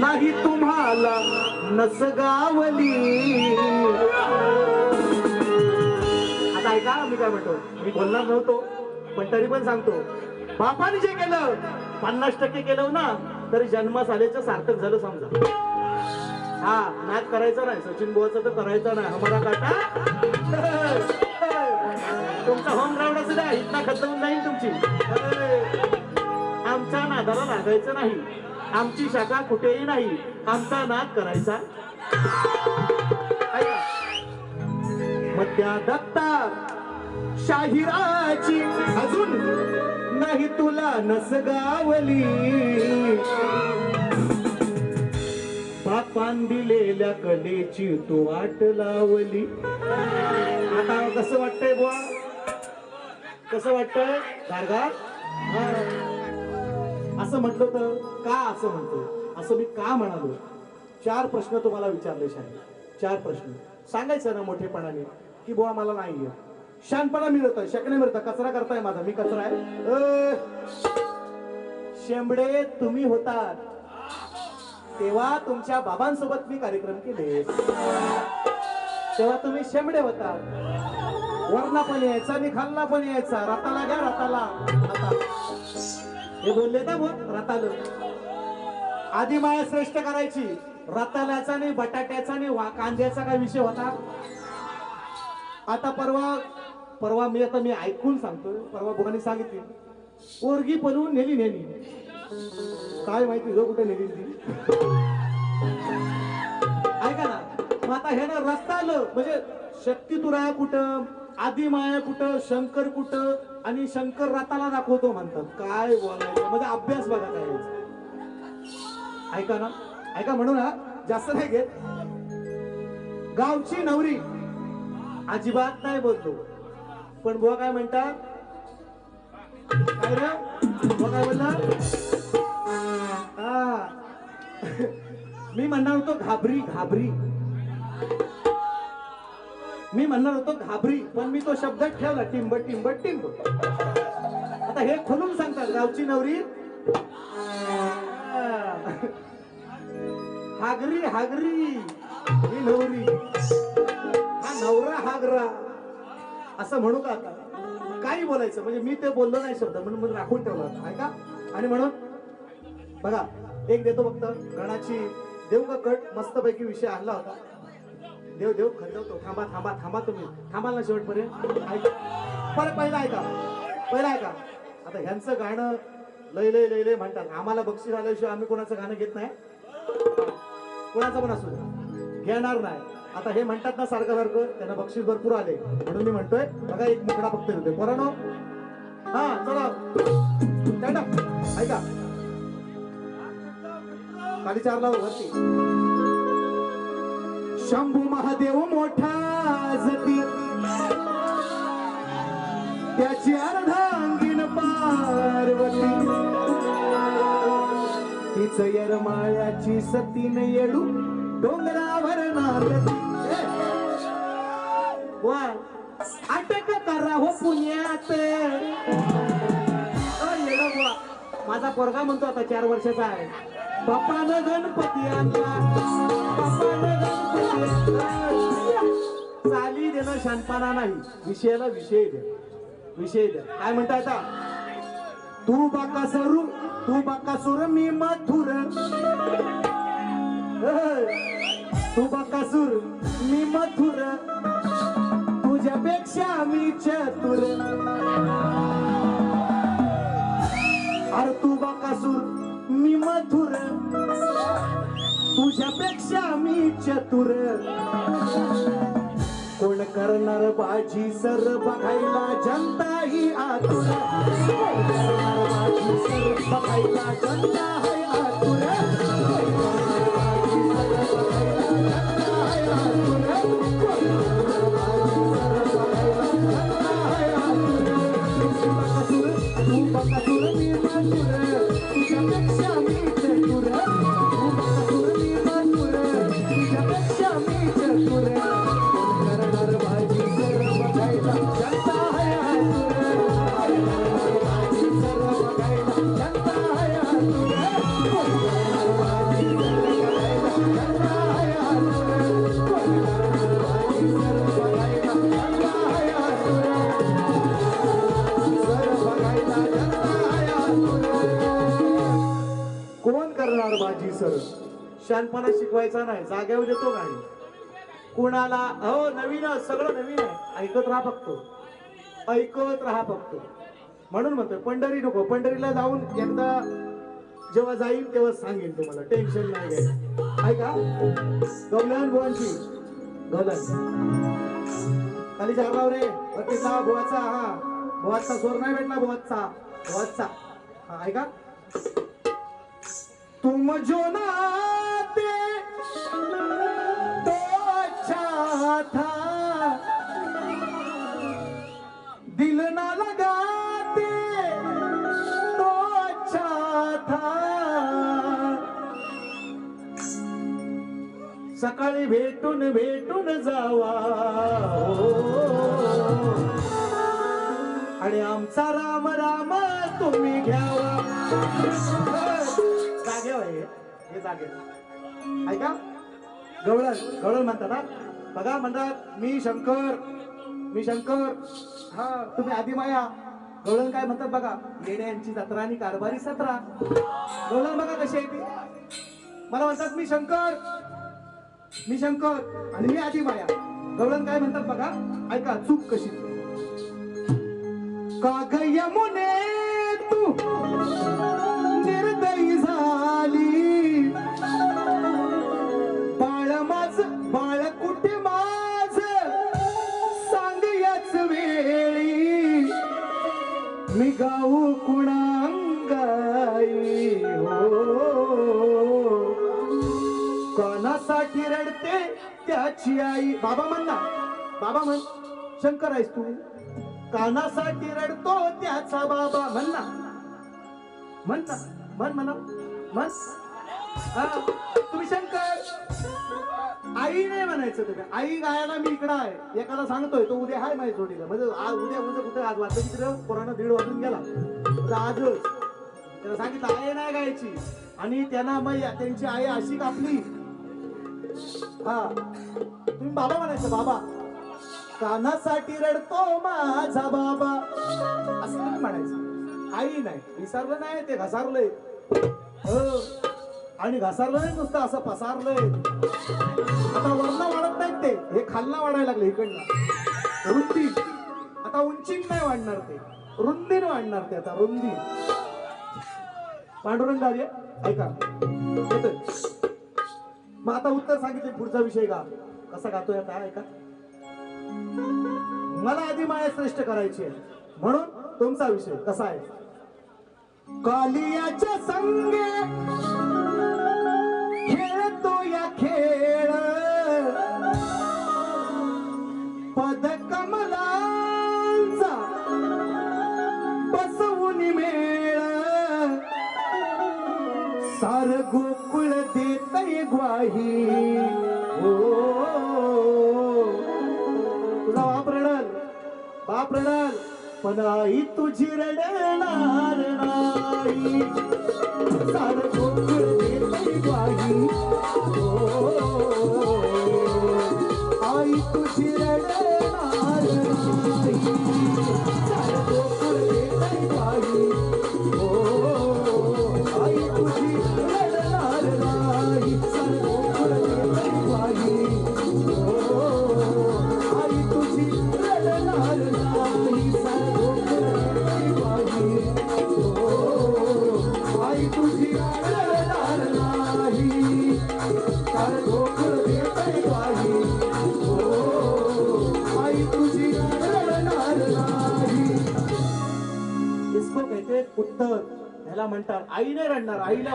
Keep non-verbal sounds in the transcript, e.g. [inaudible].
नाही तुम्हाला नसगावली. आता ऐका मी काय म्हणतो मी बोलणार नव्हतो पण तरी पण सांगतो. बापाने जे केलं पन्नास टक्के केलं ना तरी जन्मास आल्याचं सार्थक झालं समजा. हा नाच करायचा नाही सचिन बुवाचं तर करायचं नाही हमारा काटा तुमचा होम ग्राउंड असू द्या इतना खतवून जाईल तुमची. आमच्या नादाला लागायचं नाही. आमची शाखा कुठेही नाही. आमचा नाद करायचा. मग त्या दत्ता शाहिराची अजून नाही तुला नसगावली. बापान दिलेल्या कलेची तू वाट लावली. आता कसं वाटतंय बुवा? कसं वाटतंय? गारगार? असं म्हटलं तर का असं म्हणतो असं मी का म्हणालो? चार प्रश्न तुम्हाला विचारले शाळेत चार प्रश्न. सांगायचं ना मोठेपणाने की बुवा मला नाही शानपणा मिळत शकणे मिळत कचरा करताय माझा. मी कचरा आहे. अ, शेंबडे तुम्ही होतात. तेव्हा तुमच्या बाबांसोबत मी कार्यक्रम केले. तेव्हा तुम्ही शेंबडे होता. वरना पण यायचा आणि पण यायचा. रताला घ्या रताला. रताला. हे बोलले ना मग रतालं. आधी माया श्रेष्ठ करायची. रताल्याचा नाही बटाट्याचा नाही वा- कांद्याचा काय विषय होता? आता परवा परवा मी आता मी ऐकून सांगतोय. परवा बुकांनी सांगितली. पोरगी बनवून नेली नेली काय माहिती जो कुठे नेली ती? ऐका ना. मग आता हे ना रस्ता आलं. म्हणजे शक्ती तुराया कुठं? आदि माया कुठं शंकर कुठं आणि शंकर रताला दाखवतो म्हणतात. काय बोलायचं? म्हणजे अभ्यास बघा काय ऐका ना ऐका म्हणू ना जास्त नाही घेत. गावची नवरी. अजिबात नाही बोलतो. पण बुवा काय म्हणतात? काय रे? बुवा काय बोलतात? [laughs] मी म्हणणार होतो घाबरी घाबरी. मी म्हणणार होतो घाबरी पण मी तो शब्द ठेवला टिंब टिंब टिंब. आता हे खोलून सांगतात गावची नवरी. हागरी हागरी ही नवरी. हा नवरा हागरा. असं म्हणू का आता? काही बोलायचं म्हणजे मी ते बोललो नाही शब्द म्हणून म्हणून राखून ठेवला आहे का? आणि म्हणून बघा एक देतो फक्त गणाची देऊ का कट मस्तपैकी विषय आणला होता. देव देव खंडवतो. थांबा थांबा थांबा तुम्ही. थांबाल ना शेवटपर्यंत? ऐका. परत पहिला ऐका. पहिला ऐका. आता ह्यांचं गाणं लय लय लय लय म्हणतात. आम्हाला बक्षीस आल्याशिवाय आम्ही कोणाचं गाणं घेत नाही? कोणाचं पण असू घेणार नाही. आता हे म्हणतात ना सारखं सारखं त्यांना बक्षीस भरपूर आले. म्हणून मी म्हणतोय बघा एक मुकडा फक्त होते पोरानो. हा चला. ऐका. खाली चार लाव वरती. शंभू महादेव मोठा जती. त्याची अर्धांगीन पार्वती. तिच यरमाळ्याची सतीन येडू डोंगरावर नारती. वा अटक करा हो पुण्यात. माझा पोरगा म्हणतो आता चार वर्षाचा आहे. बापानं गणपती आणला. गणपती आणला. चाली देणं शानपाना नाही. विषयाला विषय द्या. विषय द्या. काय म्हणता आता? तू बाका सरू तू बाका सुर मी मथुर. तू बाका सुर मी मथुर. तुझ्यापेक्षा मी चतुर. तुझ्यापेक्षा मी चतुर. कोण करणार बाजी सर बघायला? जनता ही आतुर. बाजी सर बघायला? जनता शानपणा शिकवायचा नाही जागेवर देतो गाडी. कोणाला हो नवीन सगळं नवीन आहे. ऐकत राहा फक्त. ऐकत राहा फक्त. म्हणून म्हणतोय पंढरी नको. पंढरीला जाऊन एकदा जेव्हा जाईल तेव्हा सांगेन तुम्हाला. टेन्शन नाही घ्यायचं ऐका गवलन बुवांची गवलन खाली जागाव रे. वरतीचा बुवाचा हा. बुवाचा स्वर नाही भेटला भुवाचा भुवाचा हा ऐका तुम जो ना तो अच्छा था दिल ना लगाते तो अच्छा था सकाळी भेटून भेटून जावा. आणि आमचा राम राम तुम्ही घ्यावा. हे जागे. ऐका? गवळण गवळण म्हणतात ना बघा म्हणतात मी शंकर मी शंकर. हा तुम्ही आधी माया. गवळण काय म्हणतात बघा? येड्यांची जत्रा आणि कारभारी सत्रा. गवळण बघा कशी आहे ती. मला म्हणतात मी शंकर. मी शंकर आणि मी आधी माया. गवळण काय म्हणतात बघा? ऐका चूक कशी? का गय मुने तू. बाबा म्हणला बाबा म्हण शंकर आहेस तू. कानासाठी रडतो त्याचा बाबा म्हण ना. म्हण म्हणा म्हण हा, तुम्ही शंकर. आई नाही म्हणायचं तुम्ही. आई गायला मी इकडं आहे. एकाला सांगतोय तो उद्या हाय माझ्या जोडीला. म्हणजे आज उद्या उद्या कुठे आज वाजता तिकडं कोरोना दीड वाजून गेला. तर आजच त्याला सांगितलं आई नाही गायची. आणि त्यांना मग त्यांची आई अशी कापली हा. तुम्ही बाबा म्हणायचं बाबा. कानासाठी रडतो माझा बाबा. असं तुम्ही म्हणायचं. आई नाही. विसरलं नाही ते घसारलंय. हो. आणि घसारलं नाही नुसतं असं पसारलंय. आता वरनं वाढत नाहीत ते. हे खालना वाढायला लागले इकडनं. रुंदी. आता उंची नाही वाढणार ते. रुंदीने वाढणार ते आता रुंदी. पांडुरंगार्य ऐका. मग आता उत्तर सांगितले पुढचा विषय का? कसा गातोय काय ऐका. मला आधी माया श्रेष्ठ करायची आहे. म्हणून तुमचा विषय कसा आहे? कालियाच्या संगे तुझा बाप रडल. बाप रडल. पण आई तुझी रडणार नाही. सार गोकुळ देतय ग्वाही आई तुझी रडणार नाही. రమ్మంటారు అయినా అన్నారు. అయినా